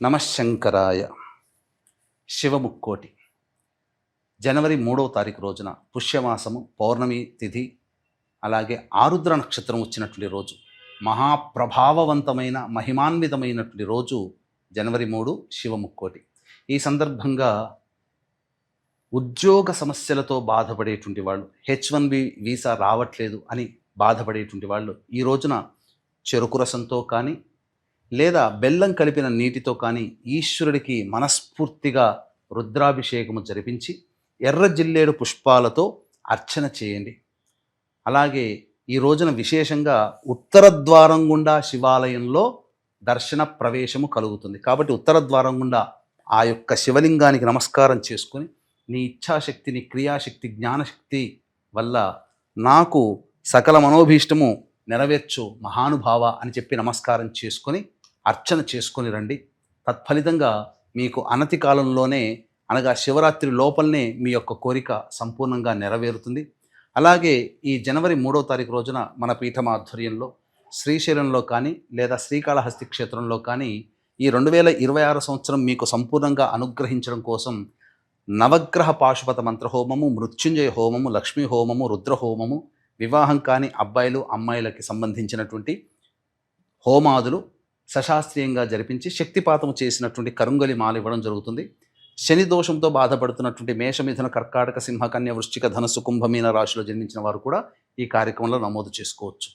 నమశంకరాయ శివముక్కోటి. జనవరి మూడవ తారీఖు రోజున పుష్యమాసము పౌర్ణమి తిథి అలాగే ఆరుద్ర నక్షత్రం వచ్చినటువంటి రోజు మహాప్రభావవంతమైన మహిమాన్వితమైనటువంటి రోజు జనవరి మూడు శివముక్కోటి. ఈ సందర్భంగా ఉద్యోగ సమస్యలతో బాధపడేటువంటి వాళ్ళు హెచ్ వన్ బి వీసా రావట్లేదు అని బాధపడేటువంటి వాళ్ళు ఈ రోజున చెరుకు రసంతో కానీ లేదా బెల్లం కలిపిన నీటితో కానీ ఈశ్వరుడికి మనస్ఫూర్తిగా రుద్రాభిషేకము జరిపించి ఎర్ర జిల్లేడు పుష్పాలతో అర్చన చేయండి. అలాగే ఈ రోజున విశేషంగా ఉత్తర ద్వారం గుండా శివాలయంలో దర్శన ప్రవేశము కలుగుతుంది. కాబట్టి ఉత్తర ద్వారం గుండా ఆ యొక్క శివలింగానికి నమస్కారం చేసుకొని నీ ఇచ్ఛాశక్తి నీ క్రియాశక్తి జ్ఞానశక్తి వల్ల నాకు సకల మనోభీష్టము నెరవేర్చు మహానుభావ అని చెప్పి నమస్కారం చేసుకొని అర్చన చేసుకొని రండి. తత్ఫలితంగా మీకు అనతి కాలంలోనే అనగా శివరాత్రి లోపలనే మీ యొక్క కోరిక సంపూర్ణంగా నెరవేరుతుంది. అలాగే ఈ జనవరి మూడో తారీఖు రోజున మన పీఠం ఆధ్వర్యంలో శ్రీశైలంలో కానీ లేదా శ్రీకాళహస్తి క్షేత్రంలో కానీ ఈ రెండు వేల ఇరవై ఆరు సంవత్సరం మీకు సంపూర్ణంగా అనుగ్రహించడం కోసం నవగ్రహ పాశుపత మంత్రహోమము మృత్యుంజయ హోమము లక్ష్మీ హోమము రుద్రహోమము వివాహం కాని అబ్బాయిలు అమ్మాయిలకి సంబంధించినటువంటి హోమాదులు సశాస్త్రీయంగా జరిపించి శక్తిపాతం చేసినటువంటి కరుంగలి మాల ఇవ్వడం జరుగుతుంది. శని దోషంతో బాధపడుతున్నటువంటి మేషమిథున కర్కాటక సింహకన్య వృశ్చిక ధనస్సు కుంభమీన రాశిలో జన్మించిన వారు కూడా ఈ కార్యక్రమంలో నమోదు చేసుకోవచ్చు.